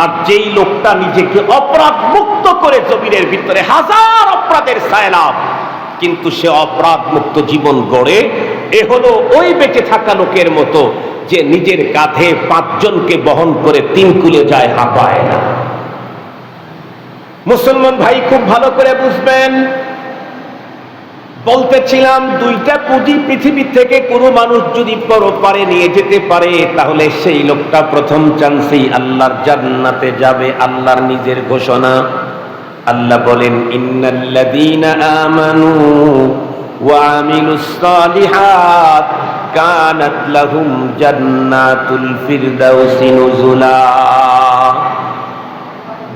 আর যেই লোকটা নিজেকে অপরাধ মুক্ত করে জমিনের ভিতরে হাজার অপরাধের সায়লাভ কিন্তু সে অপরাধ মুক্ত জীবন গড়ে, এ হলো ওই বেঁচে থাকা লোকের মতো যে নিজের কাঁধে পাঁচজনকে বহন করে তিন কুলে যায়, হাঁপায় না। মুসলমান ভাই, খুব ভালো করে বুঝবেন বলতেছিলাম, দুইটা পুঁজি পৃথিবী থেকে কোনো মানুষ যদি পরপারে নিয়ে যেতে পারে, তাহলে সেই লোকটা প্রথম চান্সেই আল্লাহর জান্নাতে যাবে, আল্লাহর নিজের ঘোষণা। আল্লাহ বলেন, ইন্নাল্লাযীনা আমানু ওয়া আমিলুস সালিহাত কানাত লাহুম জান্নাতুল ফিরদাউসি নুজুলা।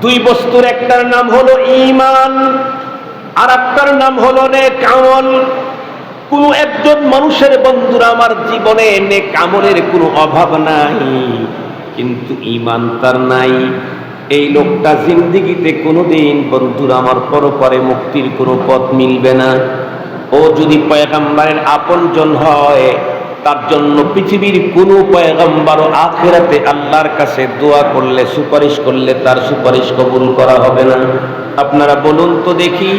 দুই বস্তুর একটার নাম হলো ঈমান আর একটার নাম হলো নেক আমল। কোন একজন মানুষের বন্ধুরা আমার জীবনে নেক আমলের কোনো অভাব নাই, কিন্তু ইমান তার নাই। এই লোকটা জিন্দিগিতে কোনোদিন বন্ধুরা আমার পরপরে মুক্তির কোনো পথ মিলবে না। ও যদি পয়গাম্বারের আপনজন হয়, তার জন্য পৃথিবীর কোনো পয়গাম্বারও আখেরাতে আল্লাহর কাছে দোয়া করলে, সুপারিশ করলে তার সুপারিশ কবুল করা হবে না। আপনারা বলুন তো দেখি,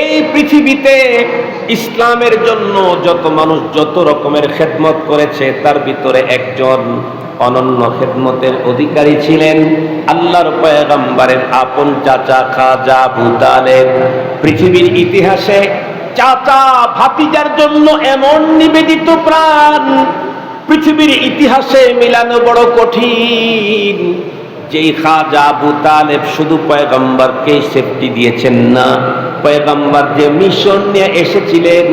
এই পৃথিবীতে ইসলামের জন্য যত মানুষ যত রকমের খেদমত করেছে, তার ভিতরে একজন অনন্য খেদমতের অধিকারী ছিলেন। আল্লাহর পয়গাম্বারের আপন চাচা খাজা ভূতালের পৃথিবীর ইতিহাসে চাচা ভাতিজার জন্য এমন নিবেদিত প্রাণ, পৃথিবীর ইতিহাসে মিলানো বড় কঠিন। যেই খাজা আবু তালেব শুধু পয়গম্বরকে সেফটি দিয়েছেন না, পয়গম্বর যে মিশন নিয়ে এসেছিলেন,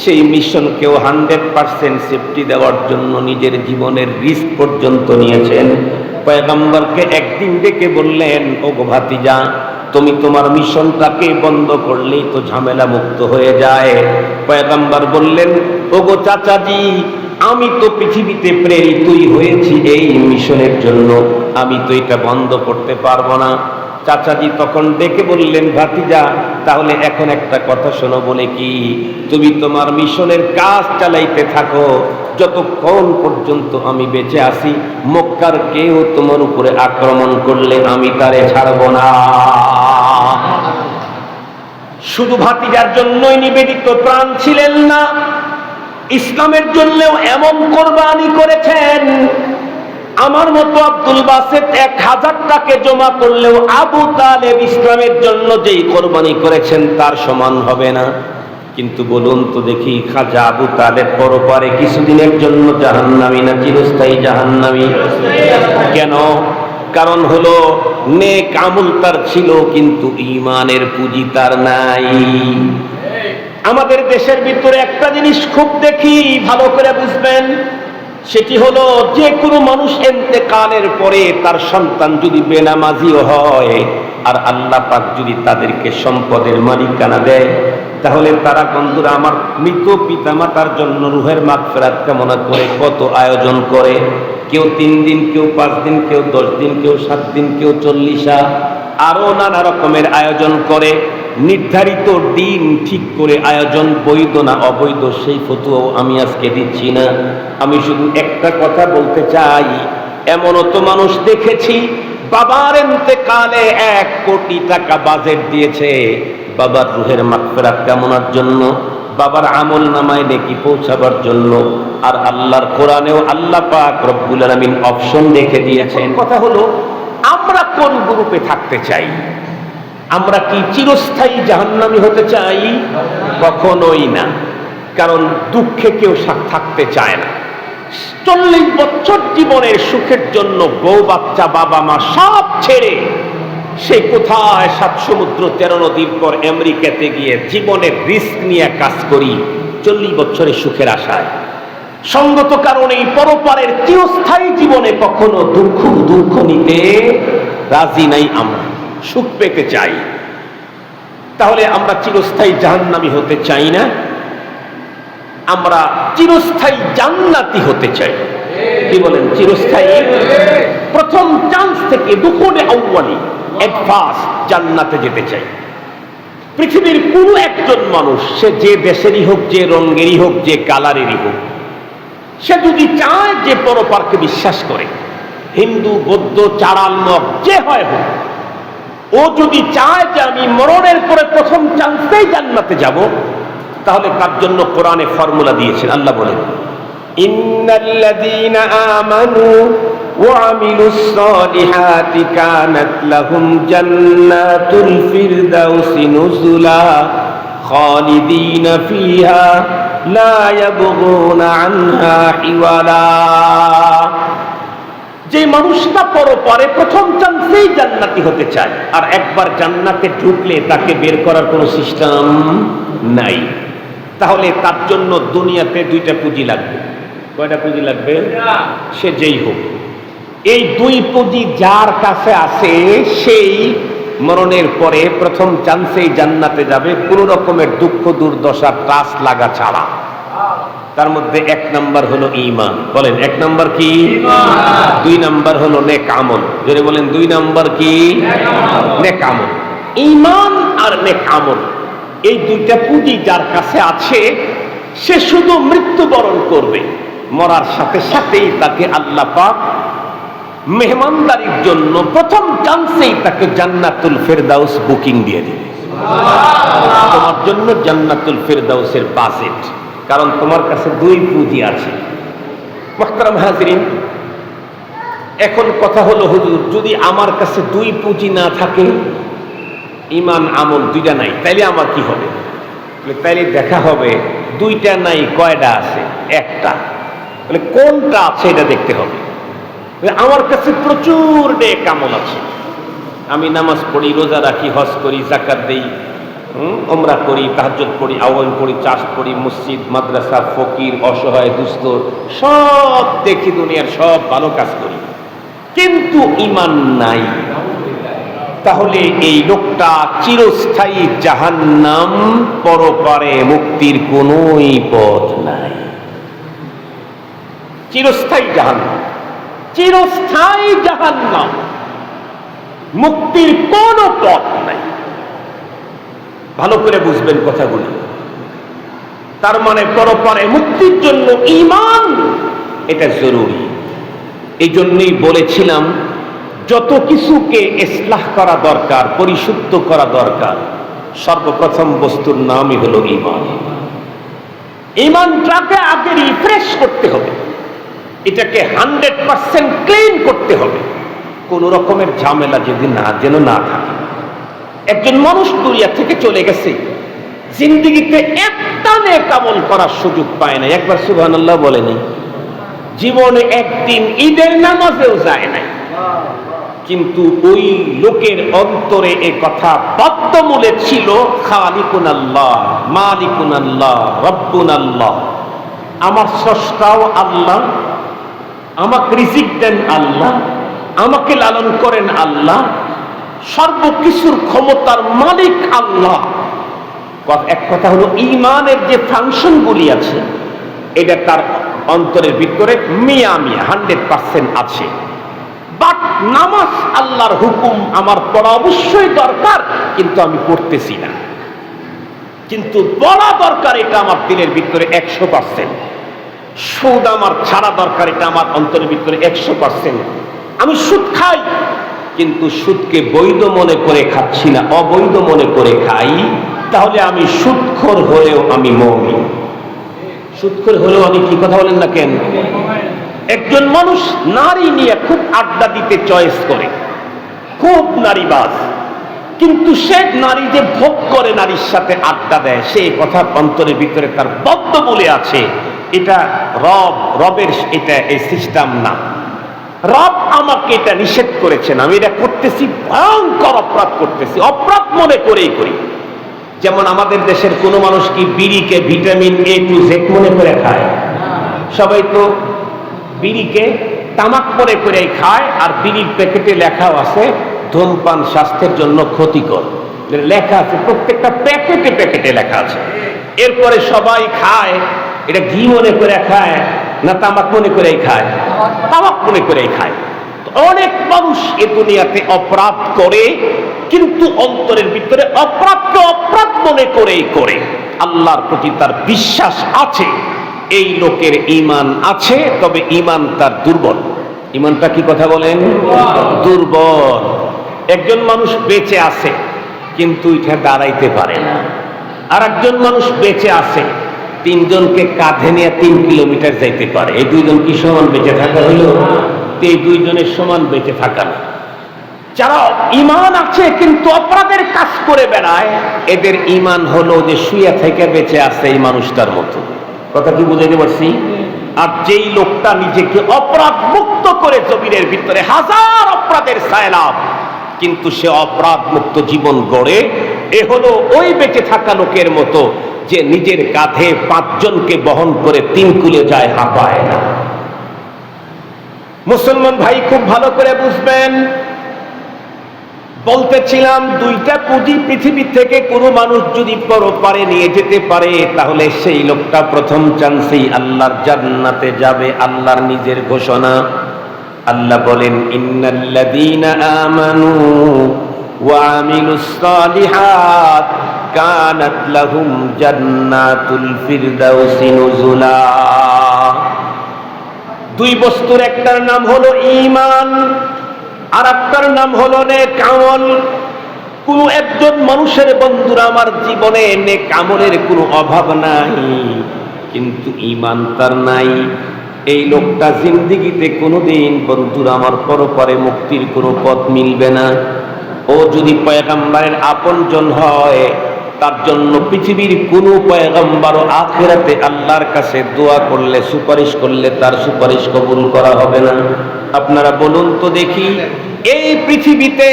সেই মিশনকেও হান্ড্রেড পার্সেন্ট সেফটি দেওয়ার জন্য নিজের জীবনের রিস্ক পর্যন্ত নিয়েছেন। পয়গম্বরকে একদিন ডেকে বললেন ও ভাতিজা, তুমি তোমার মিশনটাকে বন্ধ করলেই তো ঝামেলা মুক্ত হয়ে যায়। পয়গম্বর বললেন ও গো চাচাজি আমি তো পৃথিবীতে প্রেরিতই হয়েছি এই মিশনের জন্য। আমি তো এটা বন্ধ করতে পারব না। চাচাজি তখন ডেকে বললেন, ভাতিজা, তাহলে এখন একটা কথা শোনো বলে কি? তুমি তোমার মিশনের কাজ চালাইতে থাকো। যতক্ষণ পর্যন্ত আমি বেঁচে আসি মক্কার কেউ তোমার উপরে আক্রমণ করলে আমি তারে ছাড়ব না। শুধু ভাতিজার জন্যই নিবেদিত প্রাণ ছিলেন না ইসলামের জন্যও এমন কোরবানি করেছেন। আমার মতো আব্দুল বাসেদ এক হাজার টাকে জমা করলেও আবু তালেব ইসলামের জন্য যেই কোরবানি করেছেন তার সমান হবে না। কিন্তু বলুন তো দেখি, খাজা আবু তালেব পরপারে কিছুদিনের জন্য জাহান্নামী না চিরস্থায়ী জাহান্নামী? কেন? কারণ হলো, নেক আমল তার ছিল, কিন্তু ইমানের পুঁজি তার নাই। আমাদের দেশের ভিতরে একটা জিনিস খুব দেখি, ভালো করে বুঝবেন, সেটি হলো যে কোনো মানুষ এতেকালের পরে তার সন্তান যদি বেনামাজিও হয়, আর আল্লাহ পাক যদি তাদেরকে সম্পদের মালিকানা দেয়, তাহলে তারা বন্ধুরা আমার মৃত পিতামাতার জন্য রুহের মাগফেরাত কামনা করে কত আয়োজন করে। কেউ তিন দিন, কেউ পাঁচ দিন, কেউ দশ দিন, কেউ সাত দিন, কেউ চল্লিশা আরও নানা রকমের আয়োজন করে। নির্ধারিত দিন ঠিক করে আয়োজন বৈধ না অবৈধ, সেই ফতুয়াও আমি আজকে দিচ্ছি না। আমি শুধু একটা কথা বলতে চাই, এমনও তো মানুষ দেখেছি, বাবার এতেকালে এক কোটি টাকা বাজেট দিয়েছে। বাবার রুহের মাগফিরাত কামনার জন্য, বাবার আমল নামায় নেকি পৌঁছাবার জন্য, আর আল্লাহর কোরআনেও আল্লাহ পাক রব্বুল আলামিন অপশন রেখে দিয়েছেন। কথা হলো, আমরা কোন গ্রুপে থাকতে চাই? আমরা কি চিরস্থায়ী জাহান্নামী হতে চাই? কখনোই না। কারণ দুঃখে কেউ থাকতে চায় না। চল্লিশ বছর জীবনের সুখের জন্য বউ, বাচ্চা, বাবা, মা সব ছেড়ে সে কোথায় সাত সমুদ্র, তেরো নদীর পর আমেরিকাতে গিয়ে জীবনের রিস্ক নিয়ে কাজ করি? চল্লিশ বছরের সুখের আশায়। সঙ্গত কারণে এই পরপারের চিরস্থায়ী জীবনে কখনো দুঃখ দুঃখ নিতে রাজি নাই আমরা। সুখ পেতে চাই। তাহলে আমরা চিরস্থায়ী জাহান্নামী হতে চাই না। আমরা চিরস্থায়ী জান্নাতি হতে চাই। কি বলেন চিরস্থায়ী? প্রথম চান্স থেকে দুপুরে আউ্বালি অ্যাডভান্স জান্নাতে যেতে চাই। পৃথিবীর কোনো একজন মানুষ, সে যে দেশেরই হোক, যে রঙেরই হোক, যে কালারেরই হোক, সে যদি চায় যে পরপারকে বিশ্বাস করে, হিন্দু, বৌদ্ধ মগ যে হয় হোক ও যদি চায় যে আমি মরণের পরে প্রথম চান্সেই জান্নাতে যাব তাহলে তার জন্য কোরআনে ফর্মুলা দিয়েছেন আল্লাহ বলেন ইন্নাল্লাযীনা আমানু وعملوا الصالحات كانت لهم جنات الفردوس نزلا خالدين فيها لا يبغون عنها حولا যে মানুষটা পরপরে প্রথম চান্সেই জান্নাতি হতে চায়। আর একবার জান্নাতে ঢুকলে তাকে বের করার কোনো সিস্টেম নাই। তাহলে তার জন্য দুনিয়াতে দুইটা পুঁজি লাগবে। কয়টা পুঁজি লাগবে? সে যেই হোক। এই দুই পুঁজি যার কাছে আছে, সেই মরণের পরে প্রথম চান্সেই জান্নাতে যাবে। কোনো রকমের দুঃখ, দুর্দশা টাস লাগা ছাড়া। তার মধ্যে এক নাম্বার হলো ইমান বলেন এক নাম্বার কি? দুই নাম্বার হলো নেক আমল। যদি বলেন দুই নাম্বার কি? নেক আমল। ইমান আর নেক আমল। এই দুইটা পুঁজি যার কাছে আছে সে শুধু মৃত্যুবরণ করবে। মরার সাথে সাথেই তাকে আল্লাহ পাক মেহমানদারির জন্য প্রথম চান্সেই তাকে জান্নাতুল ফেরদাউস বুকিং দিয়ে দিবে। তোমার জন্য জান্নাতুল ফেরদাউসের বাজেট। কারণ তোমার কাছে দুই পুঁজি আছে। মোহতারাম হাজরিন, এখন কথা হলো, হুজুর, যদি আমার কাছে দুই পুঁজি না থাকে, ইমান, আমল দুইটা নাই, তাইলে আমার কি হবে? তাইলে দেখা হবে দুইটা নাই, কয়টা আছে? একটা। বলে, কোনটা আছে এটা দেখতে হবে। আমার কাছে প্রচুর নেক আমল আছে। আমি নামাজ পড়ি, রোজা রাখি, হজ করি জাকাত দেই ওমরা করি, তাহাজ্জুদ পড়ি আওয়াম পড়ি চাষ পড়ি মসজিদ, মাদ্রাসা, ফকির, অসহায়, দুস্থ, সব দেখি দুনিয়ার সব ভালো কাজ করি। কিন্তু ইমান নাই। তাহলে এই লোকটা চিরস্থায়ী জাহান্নাম পরপারে মুক্তির কোনোই পথ নাই। চিরস্থায়ী জাহান্নাম। চিরস্থায়ী জাহান্নাম। মুক্তির কোনো পথ নাই। ভালো করে বুঝবেন কথাগুলি। তার মানে পরপরে মুক্তির জন্য ইমান এটা জরুরি। এই জন্যই বলেছিলাম, যত কিছুকে ইসলাহ করা দরকার, পরিশুদ্ধ করা দরকার, সর্বপ্রথম বস্তুর নামই হলো ইমান ইমানটাকে আগে রিফ্রেশ করতে হবে, এটাকে হান্ড্রেড পার্সেন্ট ক্লিন করতে হবে। কোন রকমের ঝামেলা যদি না, যেন না থাকে। একজন মানুষ দুনিয়া থেকে চলে গেছে। জিন্দিগিতে একটা নেক আমল করার সুযোগ পায় না একবার সুবহান আল্লাহ বলেনি জীবনে একদিন ঈদের নামাজেও যায় নাই। কিন্তু ওই লোকের অন্তরে এ কথা বদ্ধমূলে ছিল খালিকুন আল্লাহ মালিকুন আল্লাহ রব্বুন আল্লাহ আমার স্রষ্টাও আল্লাহ, আমাকে রিজিক দেন আল্লাহ, আমাকে লালন করেন আল্লাহ সর্বকিছুর ক্ষমতার মালিক আল্লাহ। এক কথা হলো ইমানের যে আছে, এটা তার অন্তরের ভিতরে হান্ড্রেড পার্সেন্ট আছে। বাট নামাজ আল্লাহর হুকুম আমার পড়া অবশ্যই দরকার, কিন্তু আমি পড়তেছি না। কিন্তু পড়া দরকার, এটা আমার দিনের ভিতরে একশো পার্সেন্ট। সুদ আমার ছাড়া দরকার, এটা আমার অন্তরের ভিতরে একশো পার্সেন্ট। আমি সুদ খাই কিন্তু সুদকে বৈধ মনে করে খাচ্ছি না, অবৈধ মনে করে খাই, তাহলে আমি সুদখোর হলেও আমি মৌমি সুদখোর হলেও আমি কি কথা বলেন না কেন? একজন মানুষ নারী নিয়ে খুব আড্ডা দিতে চয়েস করে, খুব নারীবাজ, কিন্তু সে নারী যে ভোগ করে নারীর সাথে আড্ডা দেয়, সে কথা অন্তরের ভিতরে তার বদ্ধ বলে আছে, এটা রব, রবের, এটা এই সিস্টেম না। রব আমাকে এটা নিষেধ করেছেন, আমি এটা করতেছি, ভয়ঙ্কর অপরাধ করতেছি, অপরাধ মনে করেই করি। যেমন আমাদের দেশের কোনো মানুষ কি বিড়িকে ভিটামিন এ টু জেড মনে করে খায়? সবাই তো বিড়িকে তামাক মনে করে খায়, আর বিড়ির প্যাকেটে লেখাও আছে, ধূমপান স্বাস্থ্যের জন্য ক্ষতিকর। লেখা আছে, প্রত্যেকটা প্যাকেটে প্যাকেটে লেখা আছে। এরপরে সবাই খায়, এটা ঘি মনে করে খায় না তামাক মনে করেই খায়। তামাক মনে করেই খায়। অনেক মানুষ এ দুনিয়াতে অপরাধ করে, কিন্তু অন্তরের ভিতরে অপরাধকে অপরাধ মনে করেই করে। আল্লাহর প্রতি তার বিশ্বাস আছে, এই লোকের ইমান আছে, তবে ইমান তার দুর্বল। ইমানটা কি কথা বলেন? দুর্বল। একজন মানুষ বেঁচে আছে, কিন্তু এটা দাঁড়াইতে পারে না। আর একজন মানুষ বেঁচে আছে তিনজনকে কাঁধে নিয়ে তিন কিলোমিটার যাইতে পারে। এই দুইজন কি সমান বেঁচে থাকা হইল এই দুইজনের সমান বেঁচে থাকা না। যারা ইমান আছে কিন্তু অপরাধের কাজ করে বেড়ায়, এদের ইমান হলো যে শুয়ে থেকে বেঁচে আছে এই মানুষটার মতো। কথা কি বুঝাইতে পারছি? আর যেই লোকটা নিজেকে অপরাধ মুক্ত করে জমিনের ভিতরে হাজার অপরাধের সায়লাভ কিন্তু সে অপরাধ মুক্ত জীবন গড়ে, এ হলো ওই বেঁচে থাকা লোকের মতো যে নিজের কাঁধে পাঁচজনকে বহন করে তিন কুলে যায়, হাঁপায় না। মুসলমান ভাই, খুব ভালো করে বুঝবেন। বলতেছিলাম, দুইটা পুঁজি পৃথিবী থেকে কোনো মানুষ যদি পরপারে নিয়ে যেতে পারে, তাহলে সেই লোকটা প্রথম চান্সেই আল্লাহর জান্নাতে যাবে, আল্লাহর নিজের ঘোষণা। আল্লাহ বলেন, ইন্নাল্লাযীনা আমানু ওয়া আমিলুস সালিহাত কানাত লাহুম জান্নাতুল ফিরদাউসি নুজুলা। দুই বস্তুর একটার নাম হলো ঈমান, আর একটার নাম হলো নেক আমল। কোন একজন মানুষের বন্ধুরা আমার জীবনে নেক আমলের কোনো অভাব নাই, কিন্তু ইমান তার নাই। এই লোকটা জিন্দিগিতে কোনোদিন বন্ধুরা আমার পরপরে মুক্তির কোনো পথ মিলবে না। ও যদি পয়গাম্বারের আপনজন হয় তার জন্য পৃথিবীর কোনো পয়গাম্বার আখেরাতে আল্লাহর কাছে দোয়া করলে, সুপারিশ করলে তার সুপারিশ কবুল করা হবে না। আপনারা বলুন তো দেখি, এই পৃথিবীতে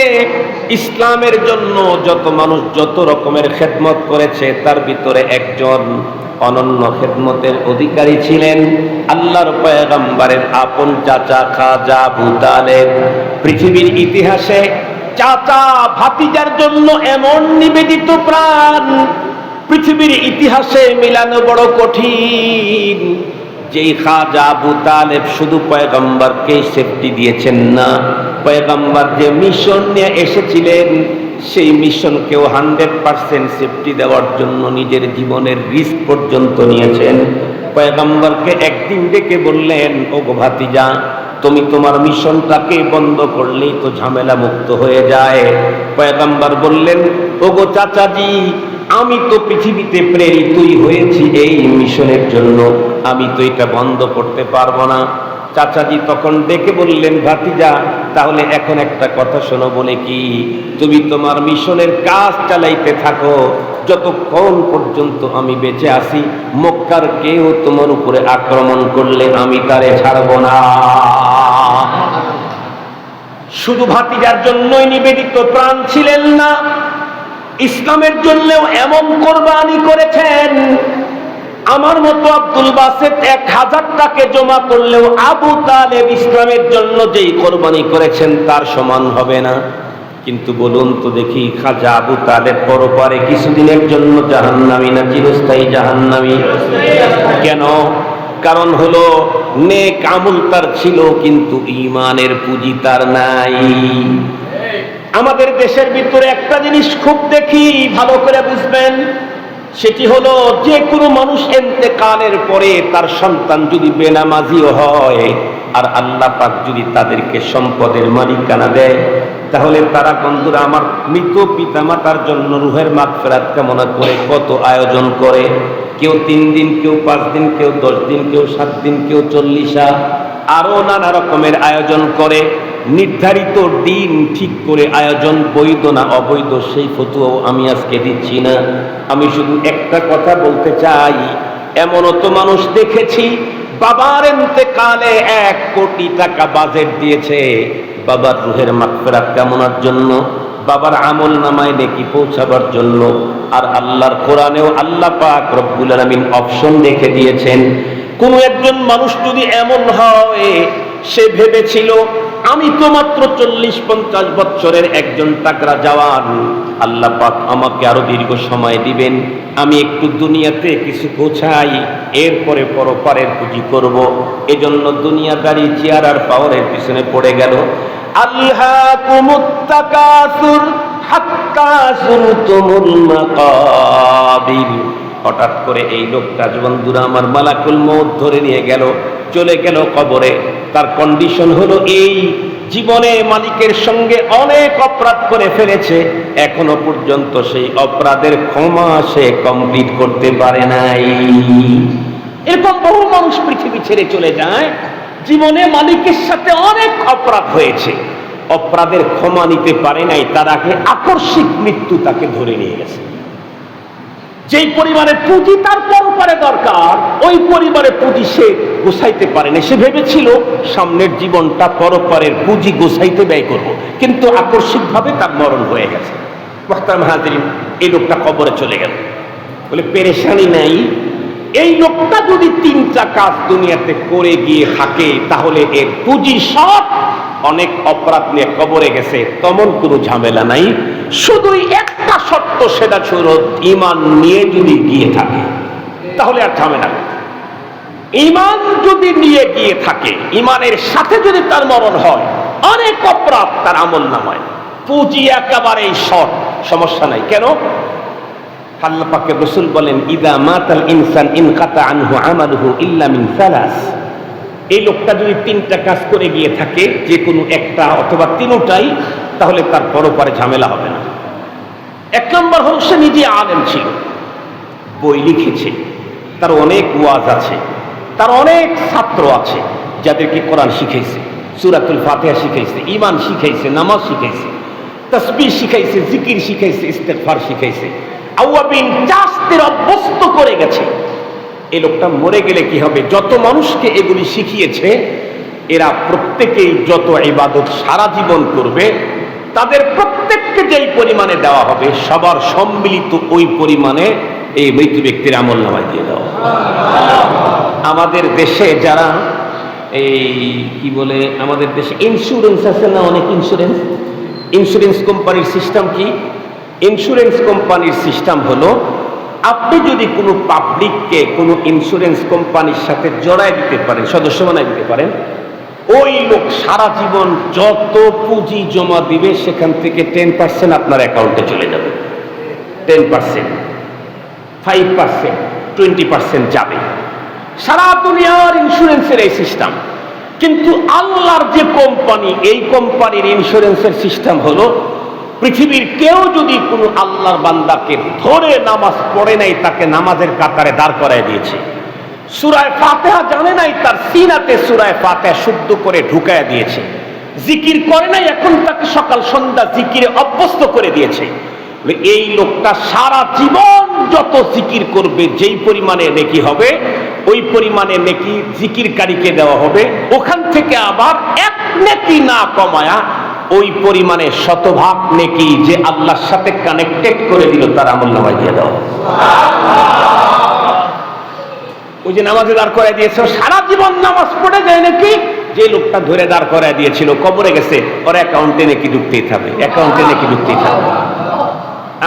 ইসলামের জন্য যত মানুষ যত রকমের খেদমত করেছে, তার ভিতরে একজন অনন্য খেদমতের অধিকারী ছিলেন আল্লাহর পয়গাম্বারের আপন চাচা খাজা ভূতালের পৃথিবীর ইতিহাসে চাচা ভাতিজার জন্য এমন নিবেদিত প্রাণ পৃথিবীর ইতিহাসে মিলানো বড় কঠিন। যেই খাজা আবু তালেব শুধু পয়গম্বরকে সেফটি দিয়েছেন না, পয়গম্বর যে মিশন নিয়ে এসেছিলেন, সেই মিশনকেও হান্ড্রেড পার্সেন্ট সেফটি দেওয়ার জন্য নিজের জীবনের রিস্ক পর্যন্ত নিয়েছেন। পয়গম্বরকে একদিন ডেকে বললেন ও ভাতিজা তুমি তোমার মিশনটাকে বন্ধ করলেই তো ঝামেলা মুক্ত হয়ে যায়। পয়গম্বর বললেন ও গো চাচাজি, আমি তো পৃথিবীতে প্রেরিতই হয়েছি এই মিশনের জন্য। আমি তো এটা বন্ধ করতে পারব না। চাচাজি তখন ডেকে বললেন, ভাতিজা, তাহলে এখন একটা কথা শোনো বলে কি? তুমি তোমার মিশনের কাজ চালাইতে থাকো। যতক্ষণ পর্যন্ত আমি বেঁচে আছি, মক্কার কেউ তোমার উপরে আক্রমণ করলে আমি তারে ছাড়ব না। শুধু ভাতিজার জন্যই নিবেদিত প্রাণ ছিলেন না, ইসলামের জন্যও এমন কোরবানি করেছেন। আমার মতো আব্দুল বাসেদ এক হাজার টাকে জমা করলেও আবু তালেব ইসলামের জন্য যেই কোরবানি করেছেন তার সমান হবে না। কিন্তু বলুন তো দেখি, খাজা আবু তালেব পরপারে কিছুদিনের জন্য জাহান্নামী না চিরস্থায়ী জাহান্নামী? কেন? কারণ হলো, নেক আমল তার ছিল, কিন্তু ইমানের পুঁজি তার নাই। আমাদের দেশের ভিতরে একটা জিনিস খুব দেখি, ভালো করে বুঝবেন, সেটি হলো যে কোনো মানুষ এতেকালের পরে তার সন্তান যদি বেনামাজিও হয়, আর আল্লাহ পাক যদি তাদেরকে সম্পদের মালিকানা দেয়, তাহলে তারা, বন্ধুরা, আমার মৃত পিতামাতার জন্য রুহের মাগ ফেরাত কামনা করে কত আয়োজন করে। কেউ তিন দিন, কেউ পাঁচ দিন, কেউ দশ দিন, কেউ সাত দিন, কেউ চল্লিশা আরও নানা রকমের আয়োজন করে। নির্ধারিত দিন ঠিক করে আয়োজন, বৈধ না অবৈধ, সেই ফতুয়াও আমি আজকে দিচ্ছি না। আমি শুধু একটা কথা বলতে চাই, এমনও তো মানুষ দেখেছি, বাবার কালে এক কোটি টাকা বাজেট দিয়েছে। বাবার রুহের মাকফেরাত কামনার জন্য? বাবার আমল নামায় নেকি পৌঁছাবার জন্য। আর আল্লাহর কোরআনেও আল্লাহ পাক রব্বুল আলামিন অপশন দেখে দিয়েছেন। কোনো একজন মানুষ যদি এমন হয়, সে ভেবেছিল আমি তো মাত্র চল্লিশ পঞ্চাশ বছরের একজন টাকরা জওয়ান। আল্লাহ পাক আমাকে আরও দীর্ঘ সময় দিবেন। আমি একটু দুনিয়াতে কিছু গোছাই, এরপরে পরপারের পুঁজি করব। এজন্য দুনিয়া দুনিয়াদারি চেয়ার আর পাওয়ারের পিছনে পড়ে গেল। আল্লাহ কুমুত্তাকাসুর হাত্তা সুরতুমুল মাকাবির হঠাৎ করে এই লোকটা বন্ধুরা আমার মালাকুল মৌত ধরে নিয়ে গেল, চলে গেল কবরে। তার কন্ডিশন হলো এই, জীবনে মালিকের সঙ্গে অনেক অপরাধ করে ফেলেছে। এখনও পর্যন্ত সেই অপরাধের ক্ষমা সে কমপ্লিট করতে পারে নাই। এরকম বহু মানুষ পৃথিবী ছেড়ে চলে যায়। জীবনে মালিকের সাথে অনেক অপরাধ হয়েছে। অপরাধের ক্ষমা নিতে পারে নাই, তার আগে আকস্মিক মৃত্যু তাকে ধরে নিয়ে গেছে। যেই পরিবারে পুঁজি তার পরপারে দরকার, ওই পরিবারে পুঁজি সে গোছাইতে পারেনি সে ভেবেছিল, সামনের জীবনটা পরপারের পুঁজি গোছাইতে ব্যয় করব। কিন্তু আকস্মিকভাবে তার মরণ হয়ে গেছে। মোহতার মাহাদিন এই লোকটা কবরে চলে গেল। বলে, পেরেশানি নাই। এই লোকটা যদি তিনটা কাজ দুনিয়াতে করে গিয়ে থাকে, তাহলে এর পুঁজি সব অনেক অপরাধ নিয়ে কবরে গেছে। তেমন কোনো ঝামেলা নাই। শুধুই একটা সত্য সেটা ছিল ইমান নিয়ে যদি গিয়ে থাকে, তাহলে আর ঝামেলা ইমান যদি নিয়ে গিয়ে থাকে ইমানের সাথে যদি তার মরণ হয়, অনেক অপরাধ তার আমল নামায়। পুঁজি একেবারেই শর্ট, সমস্যা নাই। কেন? আল্লাহ পাকে রসুল বলেন, ইদা মাতাল ইনসান আনহু আমালুহু ইল্লা মিন এই লোকটা যদি তিনটা কাজ করে গিয়ে থাকে, যে কোনো একটা অথবা তিনোটাই তাহলে তার পরপারে ঝামেলা হবে না। এক নম্বর হল সে নিজে আলেম ছিল। বই লিখেছে। তার অনেক ওয়াজ আছে। তার অনেক ছাত্র আছে যাদেরকে কোরআন শিখাইছে, সুরাতুল ফাতেহা শিখাইছে ইমান শিখাইছে, নামাজ শিখাইছে তসবির শিখাইছে জিকির শিখাইছে ইস্তেফার শিখাইছে। আউয়াবিন চাষদের অভ্যস্ত করে গেছে। এই লোকটা মরে গেলে কি হবে? যত মানুষকে এগুলি শিখিয়েছে, এরা প্রত্যেকেই যত ইবাদত সারা জীবন করবে তাদের প্রত্যেককে যেই পরিমাণে দেওয়া হবে, সবার সম্মিলিত ওই পরিমাণে এই মৃত্যু ব্যক্তির আমল নামায় দিয়ে দেওয়া আমাদের দেশে যারা এই কি বলে, আমাদের দেশে ইন্স্যুরেন্স আছে না অনেক ইন্স্যুরেন্স ইন্স্যুরেন্স কোম্পানির সিস্টেম কি? ইন্স্যুরেন্স কোম্পানির সিস্টেম হলো, আপনি যদি কোনো পাবলিককে কোনো ইন্স্যুরেন্স কোম্পানির সাথে জড়ায় দিতে পারেন, সদস্য বানায় দিতে পারেন ওই লোক সারা জীবন যত পুঁজি জমা দিবে, সেখান থেকে টেন পার্সেন্ট আপনার অ্যাকাউন্টে চলে যাবে। Ten percent five percent twenty percent যাবে। সারা দুনিয়ার ইন্স্যুরেন্সের এই সিস্টেম কিন্তু আল্লাহর যে কোম্পানি এই কোম্পানির ইন্স্যুরেন্সের সিস্টেম হলো, পৃথিবীর কেউ যদি কোনো আল্লাহর বান্দাকে ধরে নামাজ পড়ে নাই, তাকে নামাজের কাতারে দাঁড় করায় দিয়েছে। সুরায় ফাতেহা জানে নাই, তার সিনাতে সুরায় ফাতেহা শুদ্ধ করে ঢুকায় দিয়েছে। জিকির করে নাই, এখন তাকে সকাল সন্ধ্যা জিকিরে অভ্যস্ত করে দিয়েছে। এই লোকটা সারা জীবন যত জিকির করবে, যেই পরিমাণে নেকি হবে, ওই পরিমাণে নেকি জিকিরকারীকে দেওয়া হবে। ওখান থেকে আবার এক নেকি না কমায়া, ওই পরিমাণে শতভাগ নেকি যে আল্লাহর সাথে কানেক্টেড করে দিল, তার আমল নামায় দিয়ে দেওয়া। যে নামাজে দাঁড় করাই দিয়েছে, সারা জীবন নামাজ পড়ে যায় নাকি? যে লোকটা ধরে দাঁড় করাই দিয়েছিল, কবরে গেছে, ওর অ্যাকাউন্টে নাকি ঢুকতেই থাকবে অ্যাকাউন্টে নাকি ঢুকতেই থাকবে।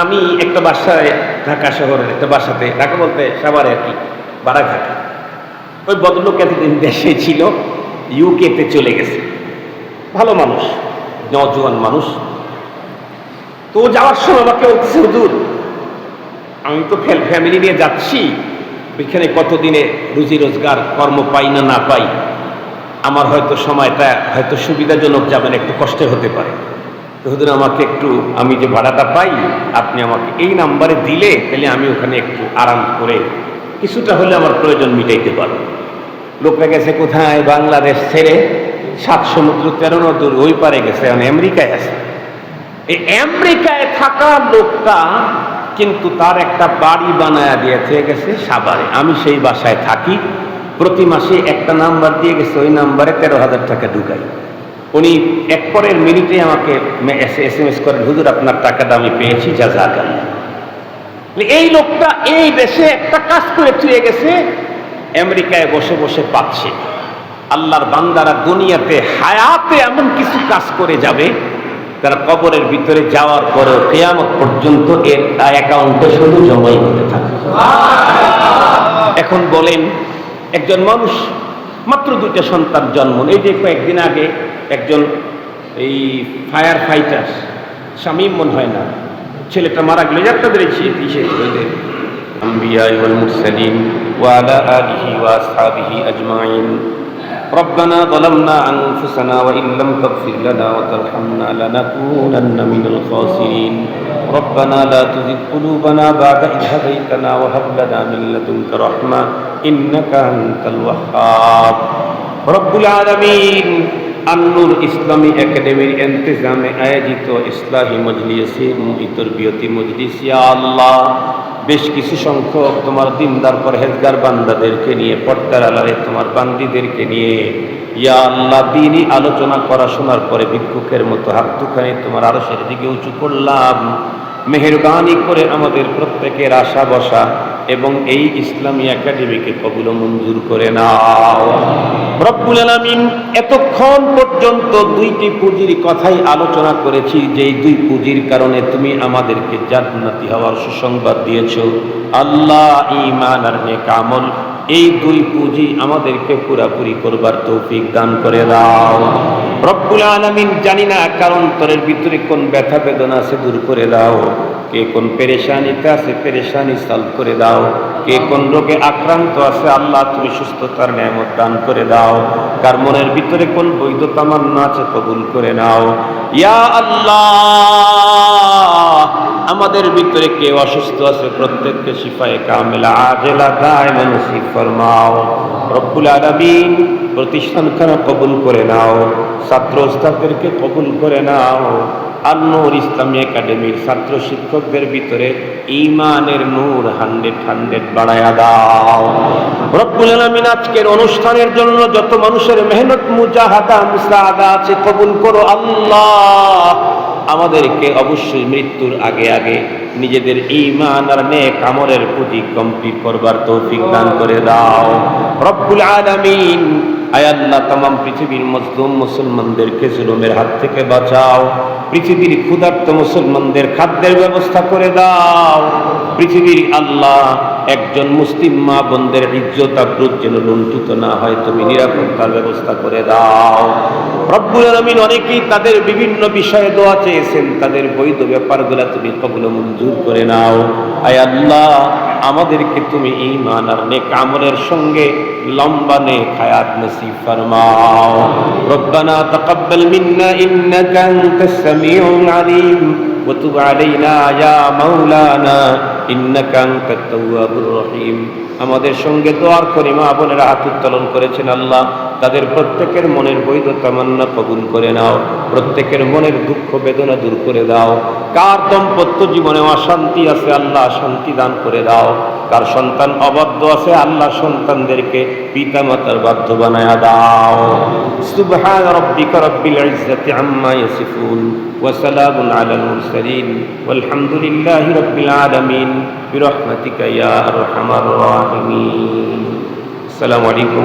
আমি একটা বাসায়, ঢাকা শহরের একটা বাসাতে, ঢাকা বলতে সাভারে আর কি, বারাঘাট। ওই ভদ্রলোক এতদিন দেশে ছিল ইউকেতে চলে গেছে। ভালো মানুষ, নজওয়ান মানুষ। তো যাওয়ার সময় আমাকে বলছে হুজুর, আমি তো ফ্যামিলি নিয়ে যাচ্ছি। ওইখানে কতদিনে রুজি রোজগার কর্ম পাই না না পাই, আমার হয়তো সময়টা হয়তো সুবিধাজনক যাবেন একটু কষ্টে হতে পারে। তো হুজুর, আমাকে একটু, আমি যে ভাড়াটা পাই, আপনি আমাকে এই নাম্বারে দিলে তাহলে আমি ওখানে একটু আরাম করে কিছুটা হলে আমার প্রয়োজন মিটাইতে পারব। লোকটা গেছে কোথায়? বাংলাদেশ ছেড়ে সাত সমুদ্র তেরো নদীর ওই পারে গেছে, এখন আমেরিকায় আছে। এই আমেরিকায় থাকা লোকটা কিন্তু তার একটা বাড়ি বানায় দিয়েছে গেছে সাভারে। আমি সেই বাসায় থাকি। প্রতি মাসে একটা নাম্বার দিয়ে গেছে, ওই নাম্বারে তেরো হাজার টাকা ঢুকাই। উনি এক পরের মিনিটে আমাকে এস এম এস করেন হুজুর, আপনার টাকাটা আমি পেয়েছি যা যা এই লোকটা এই দেশে একটা কাজ করে চুয়ে গেছে, আমেরিকায় বসে বসে পাচ্ছে। আল্লাহর বান্দারা দুনিয়াতে, হায়াতে এমন কিছু কাজ করে যাবে তারা কবরের ভিতরে যাওয়ার পরেও কেয়ামত পর্যন্ত এর অ্যাকাউন্টে শুধু জমাই হতে থাকে। এখন বলেন একজন মানুষ মাত্র দুইটা সন্তান জন্ম এই যে কয়েকদিন আগে একজন এই ফায়ার ফাইটার স্বামী মন হয় না ছেলেটা মারা গেলে। আপনাদের এই আম্বিয়া ওয়াল মুরসালিন ওয়ালা আলিহি ওয়া আজমাইন। ربنا ظلمنا أنفسنا وإن لم تغفر لنا وترحمنا لنكونن من الخاسرين ربنا لا تزغ قلوبنا بعد إذ هديتنا وهب لنا من لدنك رحمة إنك أنت الوهاب رب العالمين আন্নুর ইসলামী একাডেমির এন্তেজামে আয়োজিত ইসলাহী মজলিসে তরবিয়তি মজলিস ইয়া আল্লাহ বেশ কিছু সংখ্যক তোমার দিনদার পরহেজগার বান্দাদেরকে নিয়ে পর্দার আলারে তোমার বান্দিদেরকে নিয়ে, ইয়া আল্লাহ, দিনই আলোচনা করা শোনার পরে ভিক্ষুকের মতো হাত দুখানে তোমার আরও সেদিকে উঁচু করলাম। মেহরবানি করে আমাদের প্রত্যেকের আশা বসা। এবং এই ইসলামী একাডেমিকে কবুল মঞ্জুর করে নাও। রব্বুল আলমিন এতক্ষণ পর্যন্ত দুইটি পুঁজির কথাই আলোচনা করেছি, যেই দুই পুঁজির কারণে তুমি আমাদেরকে জান্নাতি হওয়ার সুসংবাদ দিয়েছ। আল্লাহ ইমান আর নেক আমল এই দুই পুঁজি আমাদেরকে পুরাপুরি করবার তৌফিক দান করে দাও। রব্বুল আলামিন জানি না কারণ তোরের ভিতরে কোন ব্যথা বেদনা আছে, দূর করে দাও। কে কোন পেরেশানিতে আছে, পেরেশানি সলভ করে দাও। কে কোন রোগে আক্রান্ত আছে, আল্লাহ তুমি সুস্থতার নিয়ামত দান করে দাও। কার মনের ভিতরে কোন বৈধ তামান্না আছে, কবুল করে নাও। ইয়া আল্লাহ! আমাদের ভিতরে কেউ অসুস্থ আছে, প্রত্যেককে শিফায়ে কামেলা, আজেলা দায় নসিব ফরমাও। রব্বুল আলামিন প্রতিষ্ঠানখানা কবুল করে নাও, ছাত্র ওস্তাদদেরকে কবুল করে নাও। আন্নুর ইসলামী একাডেমির ছাত্র শিক্ষকদের ভিতরে ইমানের নূর হান্ড্রেড হান্ড্রেড বাড়ায়া দাও। রব্বুল আলামিন আজকের অনুষ্ঠানের জন্য যত মানুষের মেহনত, মুজাহাদা, মুসাহাদা আছে, কবুল করো আল্লাহ। আমাদেরকে অবশ্যই মৃত্যুর আগে আগে নিজেদের ইমান আর নেক আমলের পুঁজি কমপ্লিট করবার তৌফিক দান করে দাও। রব্বুল আলামিন, আয় আল্লাহ তাম পৃথিবীর মজলুম মুসলমানদেরকে জুলুমের হাত থেকে বাঁচাও। পৃথিবীর ক্ষুধার্ত মুসলমানদের খাদ্যের ব্যবস্থা করে দাও। পৃথিবীর আল্লাহ একজন মুসলিম মা বোনদের ইজ্জত, আব্রুত যেন লুণ্ঠিত না হয়, তুমি নিরাপত্তার ব্যবস্থা করে দাও। রব্বুল আলমিন অনেকেই তাদের বিভিন্ন বিষয়ে দোয়া চেয়েছেন, তাদের বৈধ ব্যাপারগুলো তুমি কবুলো মঞ্জুর করে নাও। আয় আল্লাহ, আমাদেরকে তুমি ইমান আর নেক আমলের সঙ্গে লম্বা নে খায়াত নসিব ফরমাও। রব্বানা তাকাব্বাল মিন্না ইন্নাকা আনতাস সামিউল আলিম, ওয়া তুব আলাইনা ইয়া মাওলানা। innaka antat tawwabur rahim. আমাদের সঙ্গে দোয়ার করে মা বোনেরা হাত উত্তোলন করেছেন আল্লাহ। তাদের প্রত্যেকের মনের বৈধ তামান্না কবুল করে নাও। প্রত্যেকের মনের দুঃখ বেদনা দূর করে দাও। কার দম্পত্য জীবনে অশান্তি আছে আল্লাহ শান্তি দান করে দাও। কার সন্তান অবাধ্য আছে আল্লাহ সন্তানদেরকে পিতা মাতার বাধ্য বানায়া দাও। সুবহান রব্বিকা রব্বিল ইজ্জাতি আম্মা ইয়াসিফুন ওয়া সালামুন আলাল মুরসালিন। রব্বিল আলামিন। برحمتك يا ارحم الراحمين السلام عليكم